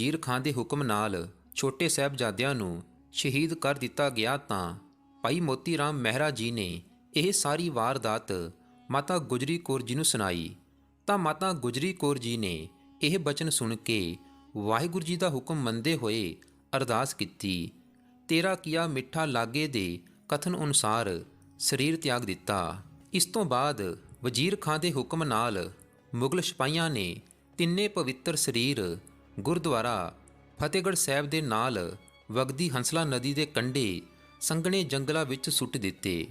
ਵਜ਼ੀਰ ਖਾਨ ਦੇ ਹੁਕਮ ਨਾਲ ਛੋਟੇ ਸਾਹਿਬਜ਼ਾਦਿਆਂ ਨੂੰ ਸ਼ਹੀਦ ਕਰ ਦਿੱਤਾ ਗਿਆ ਤਾਂ ਭਾਈ ਮੋਤੀ ਰਾਮ ਮਹਿਰਾ ਜੀ ਨੇ ਇਹ ਸਾਰੀ ਵਾਰਦਾਤ ਮਾਤਾ ਗੁਜਰੀ ਕੌਰ ਜੀ ਨੂੰ ਸੁਣਾਈ। ਤਾਂ ਮਾਤਾ ਗੁਜਰੀ ਕੌਰ ਜੀ ਨੇ ਇਹ ਬਚਨ ਸੁਣ ਕੇ ਵਾਹਿਗੁਰੂ ਜੀ ਦਾ ਹੁਕਮ ਮੰਨਦੇ ਹੋਏ ਅਰਦਾਸ ਕੀਤੀ, ਤੇਰਾ ਕੀਆ ਮਿੱਠਾ ਲਾਗੇ ਦੇ ਕਥਨ ਅਨੁਸਾਰ ਸਰੀਰ ਤਿਆਗ ਦਿੱਤਾ। ਇਸ ਤੋਂ ਬਾਅਦ ਵਜ਼ੀਰ ਖਾਨ ਦੇ ਹੁਕਮ ਨਾਲ ਮੁਗਲ ਸਿਪਾਹੀਆਂ ਨੇ ਤਿੰਨੇ ਪਵਿੱਤਰ ਸਰੀਰ ਗੁਰਦੁਆਰਾ ਫਤਿਹਗੜ੍ਹ ਸਾਹਿਬ ਦੇ ਨਾਲ ਵਗਦੀ ਹੰਸਲਾ ਨਦੀ ਦੇ ਕੰਢੇ ਸੰਘਣੇ ਜੰਗਲਾਂ ਵਿੱਚ ਸੁੱਟ ਦਿੱਤੇ,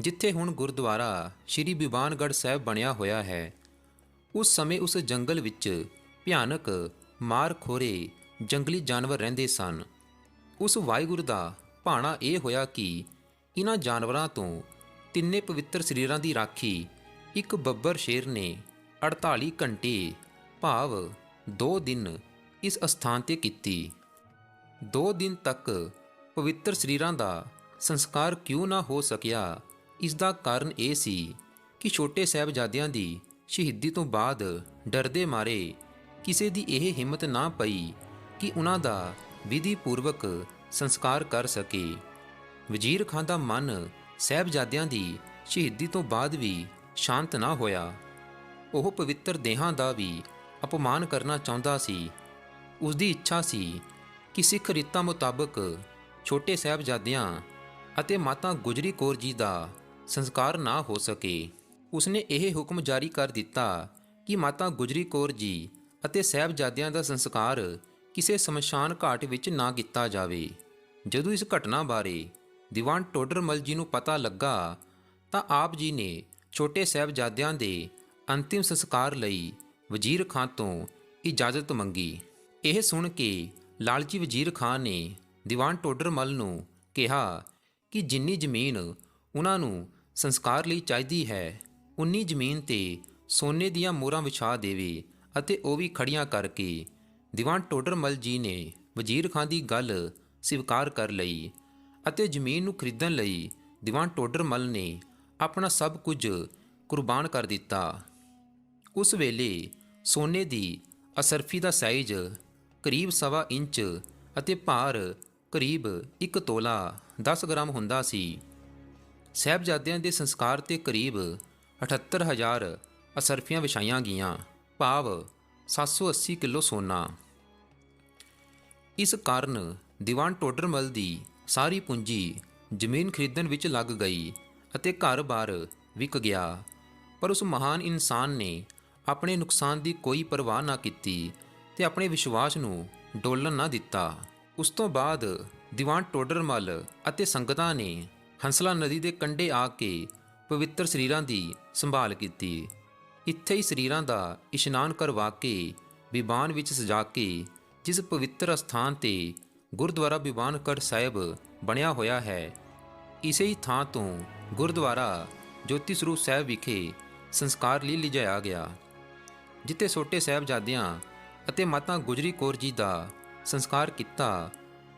ਜਿੱਥੇ ਹੁਣ ਗੁਰਦੁਆਰਾ ਸ਼੍ਰੀ ਬਿਵਾਨਗੜ੍ਹ ਸਾਹਿਬ ਬਣਿਆ ਹੋਇਆ ਹੈ। ਉਸ ਸਮੇਂ ਉਸ ਜੰਗਲ ਵਿੱਚ ਭਿਆਨਕ ਮਾਰ ਖੋਰੇ ਜੰਗਲੀ ਜਾਨਵਰ ਰਹਿੰਦੇ ਸਨ। ਉਸ ਵਾਹਿਗੁਰੂ ਦਾ ਭਾਣਾ ਇਹ ਹੋਇਆ ਕਿ ਇਹਨਾਂ ਜਾਨਵਰਾਂ ਤੋਂ ਤਿੰਨੇ ਪਵਿੱਤਰ ਸਰੀਰਾਂ ਦੀ ਰਾਖੀ ਇੱਕ ਬੱਬਰ ਸ਼ੇਰ ਨੇ 48 ਘੰਟੇ ਭਾਵ 2 ਦਿਨ ਇਸ ਅਸਥਾਨ ਤੇ ਕੀਤੀ। 2 ਦਿਨ ਤੱਕ ਪਵਿੱਤਰ ਸਰੀਰਾਂ ਦਾ ਸੰਸਕਾਰ ਕਿਉਂ ਨਾ ਹੋ ਸਕਿਆ ਇਸ ਦਾ ਕਾਰਨ ਇਹ ਸੀ ਕਿ ਛੋਟੇ ਸਾਹਿਬਜ਼ਾਦਿਆਂ ਦੀ ਸ਼ਹੀਦੀ ਤੋਂ ਬਾਅਦ ਡਰਦੇ ਮਾਰੇ ਕਿਸੇ ਦੀ ਇਹ ਹਿੰਮਤ ਨਾ ਪਈ ਕਿ ਉਹਨਾਂ ਦਾ ਵਿਧੀ ਪੂਰਵਕ ਸੰਸਕਾਰ ਕਰ ਸਕੇ। ਵਜ਼ੀਰ ਖਾਨ ਦਾ ਮਨ ਸਾਹਿਬਜ਼ਾਦਿਆਂ ਦੀ ਸ਼ਹੀਦੀ ਤੋਂ ਬਾਅਦ ਵੀ ਸ਼ਾਂਤ ਨਾ ਹੋਇਆ। ਉਹ ਪਵਿੱਤਰ ਦੇਹਾਂ ਦਾ ਵੀ ਅਪਮਾਨ ਕਰਨਾ ਚਾਹੁੰਦਾ ਸੀ ਉਸ ਦੀ ਇੱਛਾ ਸੀ ਕਿ ਸਿੱਖ ਰੀਤਾਂ ਮੁਤਾਬਕ ਛੋਟੇ ਸਾਹਿਬਜ਼ਾਦਿਆਂ ਅਤੇ ਮਾਤਾ ਗੁਜਰੀ ਕੌਰ ਜੀ ਦਾ ਸੰਸਕਾਰ ਨਾ ਹੋ ਸਕੇ। ਉਸਨੇ ਇਹ ਹੁਕਮ ਜਾਰੀ ਕਰ ਦਿੱਤਾ ਕਿ ਮਾਤਾ ਗੁਜਰੀ ਕੌਰ ਜੀ ਅਤੇ ਸਾਹਿਬਜ਼ਾਦਿਆਂ ਦਾ ਸੰਸਕਾਰ ਕਿਸੇ ਸ਼ਮਸ਼ਾਨ ਘਾਟ ਵਿੱਚ ਨਾ ਕੀਤਾ ਜਾਵੇ। ਜਦੋਂ ਇਸ ਘਟਨਾ ਬਾਰੇ ਦੀਵਾਨ ਟੋਡਰਮਲ ਜੀ ਨੂੰ ਪਤਾ ਲੱਗਾ ਤਾਂ ਆਪ ਜੀ ਨੇ ਛੋਟੇ ਸਾਹਿਬਜ਼ਾਦਿਆਂ ਦੇ ਅੰਤਿਮ ਸੰਸਕਾਰ ਲਈ ਵਜ਼ੀਰ ਖਾਨ ਤੋਂ ਇਜਾਜ਼ਤ ਮੰਗੀ। ਇਹ ਸੁਣ ਕੇ ਲਾਲਚੀ ਵਜ਼ੀਰ ਖਾਨ ਨੇ ਦੀਵਾਨ ਟੋਡਰਮਲ ਨੂੰ ਕਿਹਾ ਕਿ ਜਿੰਨੀ ਜ਼ਮੀਨ ਉਹਨਾਂ ਨੂੰ ਸੰਸਕਾਰ ਲਈ ਚਾਹੀਦੀ ਹੈ, ਉਨੀ ਜ਼ਮੀਨ ਤੇ ਸੋਨੇ ਦੀਆਂ ਮੋਹਰਾਂ ਵਿਛਾ ਦੇਵੇ ਅਤੇ ਉਹ ਵੀ ਖੜੀਆਂ ਕਰਕੇ ਦੀਵਾਨ ਟੋਡਰਮਲ ਜੀ ਨੇ ਵਜ਼ੀਰ ਖਾਨ ਦੀ ਗੱਲ ਸਵੀਕਾਰ ਕਰ ਲਈ ਅਤੇ ਜ਼ਮੀਨ ਨੂੰ ਖਰੀਦਣ ਲਈ ਦੀਵਾਨ ਟੋਡਰਮਲ ਨੇ ਆਪਣਾ ਸਭ ਕੁਝ ਕੁਰਬਾਨ ਕਰ ਦਿੱਤਾ। ਉਸ ਵੇਲੇ ਸੋਨੇ ਦੀ ਅਸਰਫੀ ਦਾ ਸਾਈਜ਼ ਕਰੀਬ ਸਵਾ ਇੰਚ ਅਤੇ ਭਾਰ ਕਰੀਬ 1 ਤੋਲਾ 10 ਗ੍ਰਾਮ ਹੁੰਦਾ ਸੀ। ਸਾਹਿਬਜ਼ਾਦਿਆਂ ਦੇ ਸੰਸਕਾਰ ਤੇ ਕਰੀਬ 78000 ਅਸਰਫੀਆਂ ਵਿਛਾਈਆਂ ਗਈਆਂ। ਭਾਵ 780 ਕਿਲੋ ਸੋਨਾ। ਇਸ ਕਾਰਨ ਦੀਵਾਨ ਟੋਡਰਮਲ ਦੀ ਸਾਰੀ ਪੂੰਜੀ ਜ਼ਮੀਨ ਖਰੀਦਣ ਵਿੱਚ ਲੱਗ ਗਈ ਅਤੇ ਘਰ-ਬਾਰ ਵਿਕ ਗਿਆ। ਪਰ ਉਸ ਮਹਾਨ ਇਨਸਾਨ ਨੇ ਆਪਣੇ ਨੁਕਸਾਨ ਦੀ ਕੋਈ ਪਰਵਾਹ ਨਾ ਕੀਤੀ ਤੇ ਆਪਣੇ ਵਿਸ਼ਵਾਸ ਨੂੰ ਡੋਲਣ ਨਾ ਦਿੱਤਾ। ਉਸ ਤੋਂ ਬਾਅਦ ਦੀਵਾਨ ਟੋਡਰਮਲ ਅਤੇ ਸੰਗਤਾਂ ਨੇ ਹੰਸਲਾ ਨਦੀ ਦੇ ਕੰਢੇ ਆ ਕੇ ਪਵਿੱਤਰ ਸਰੀਰਾਂ ਦੀ ਸੰਭਾਲ ਕੀਤੀ। ਇੱਥੇ ਹੀ ਸਰੀਰਾਂ ਦਾ ਇਸ਼ਨਾਨ ਕਰਵਾ ਕੇ ਵਿਬਾਨ ਵਿੱਚ ਸਜਾ ਕੇ ਜਿਸ ਪਵਿੱਤਰ ਸਥਾਨ ਤੇ ਗੁਰਦੁਆਰਾ ਵਿਬਾਨਗੜ੍ਹ ਸਾਹਿਬ ਬਣਿਆ ਹੋਇਆ ਹੈ, ਇਸੇ ਹੀ ਥਾਂ ਤੋਂ ਗੁਰਦੁਆਰਾ ਜੋਤੀ ਸਰੂਪ ਸਾਹਿਬ ਵਿਖੇ ਸੰਸਕਾਰ ਲਈ ਲਿਜਾਇਆ ਗਿਆ, ਜਿੱਥੇ ਛੋਟੇ ਸਾਹਿਬਜ਼ਾਦਿਆਂ ਅਤੇ ਮਾਤਾ ਗੁਜਰੀ ਕੌਰ ਜੀ ਦਾ ਸੰਸਕਾਰ ਕੀਤਾ।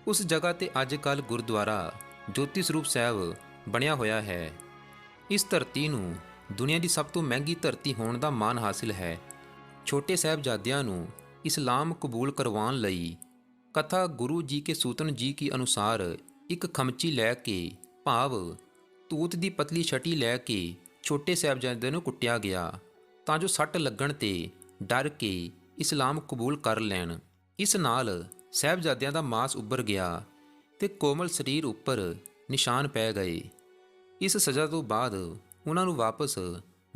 ਉਸ ਜਗ੍ਹਾ ਤੇ ਅੱਜ ਕੱਲ ਗੁਰਦੁਆਰਾ ਜੋਤੀ ਸਰੂਪ ਸਾਹਿਬ ਬਣਿਆ ਹੋਇਆ ਹੈ। ਇਸ ਧਰਤੀ ਨੂੰ ਦੁਨੀਆ ਦੀ ਸਭ ਤੋਂ ਮਹਿੰਗੀ ਧਰਤੀ ਹੋਣ ਦਾ ਮਾਣ ਹਾਸਿਲ ਹੈ। ਛੋਟੇ ਸਾਹਿਬਜ਼ਾਦਿਆਂ ਨੂੰ ਇਸਲਾਮ ਕਬੂਲ ਕਰਵਾਉਣ ਲਈ ਕਥਾ ਗੁਰੂ ਜੀ ਕੇ ਸੂਤਨ ਜੀ ਕੀ ਅਨੁਸਾਰ ਇੱਕ ਖਮਚੀ ਲੈ ਕੇ ਭਾਵ ਤੂਤ ਦੀ ਪਤਲੀ ਛਟੀ ਲੈ ਕੇ ਛੋਟੇ ਸਾਹਿਬਜ਼ਾਦਿਆਂ ਨੂੰ ਕੁੱਟਿਆ ਗਿਆ। ਤਾਂ ਜੋ ਸੱਟ ਲੱਗਣ ਤੇ ਡਰ ਕੇ ਇਸਲਾਮ ਕਬੂਲ ਕਰ ਲੈਣ। ਇਸ ਨਾਲ ਸਾਹਿਬਜ਼ਾਦਿਆਂ ਦਾ ਮਾਸ ਉੱਭਰ ਗਿਆ ਤੇ ਕੋਮਲ ਸਰੀਰ ਉੱਪਰ ਨਿਸ਼ਾਨ ਪੈ ਗਏ। ਇਸ ਸਜ਼ਾ ਤੋਂ ਬਾਅਦ ਉਹਨਾਂ ਨੂੰ ਵਾਪਸ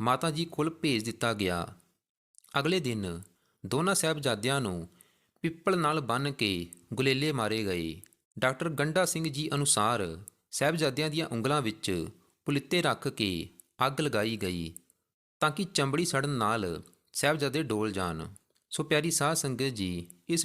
ਮਾਤਾ ਜੀ ਕੋਲ ਭੇਜ ਦਿੱਤਾ ਗਿਆ। ਅਗਲੇ ਦਿਨ ਦੋਨਾਂ ਸਾਹਿਬਜ਼ਾਦਿਆਂ ਨੂੰ ਪਿੱਪਲ ਨਾਲ ਬੰਨ੍ਹ ਕੇ ਗੁਲੇਲੇ ਮਾਰੇ ਗਏ। ਡਾਕਟਰ ਗੰਡਾ ਸਿੰਘ ਜੀ ਅਨੁਸਾਰ ਸਾਹਿਬਜ਼ਾਦਿਆਂ ਦੀਆਂ ਉਂਗਲਾਂ ਵਿੱਚ ਪੁਲਿੱਤੇ ਰੱਖ ਕੇ ਅੱਗ ਲਗਾਈ ਗਈ ਤਾਂ ਕਿ ਚਮੜੀ ਸੜਨ ਨਾਲ ਸਾਹਿਬਜ਼ਾਦੇ ਡੋਲ ਜਾਣ। ਸੋ ਪਿਆਰੀ ਸਾਧ ਸੰਗਤ ਜੀ ਇਸ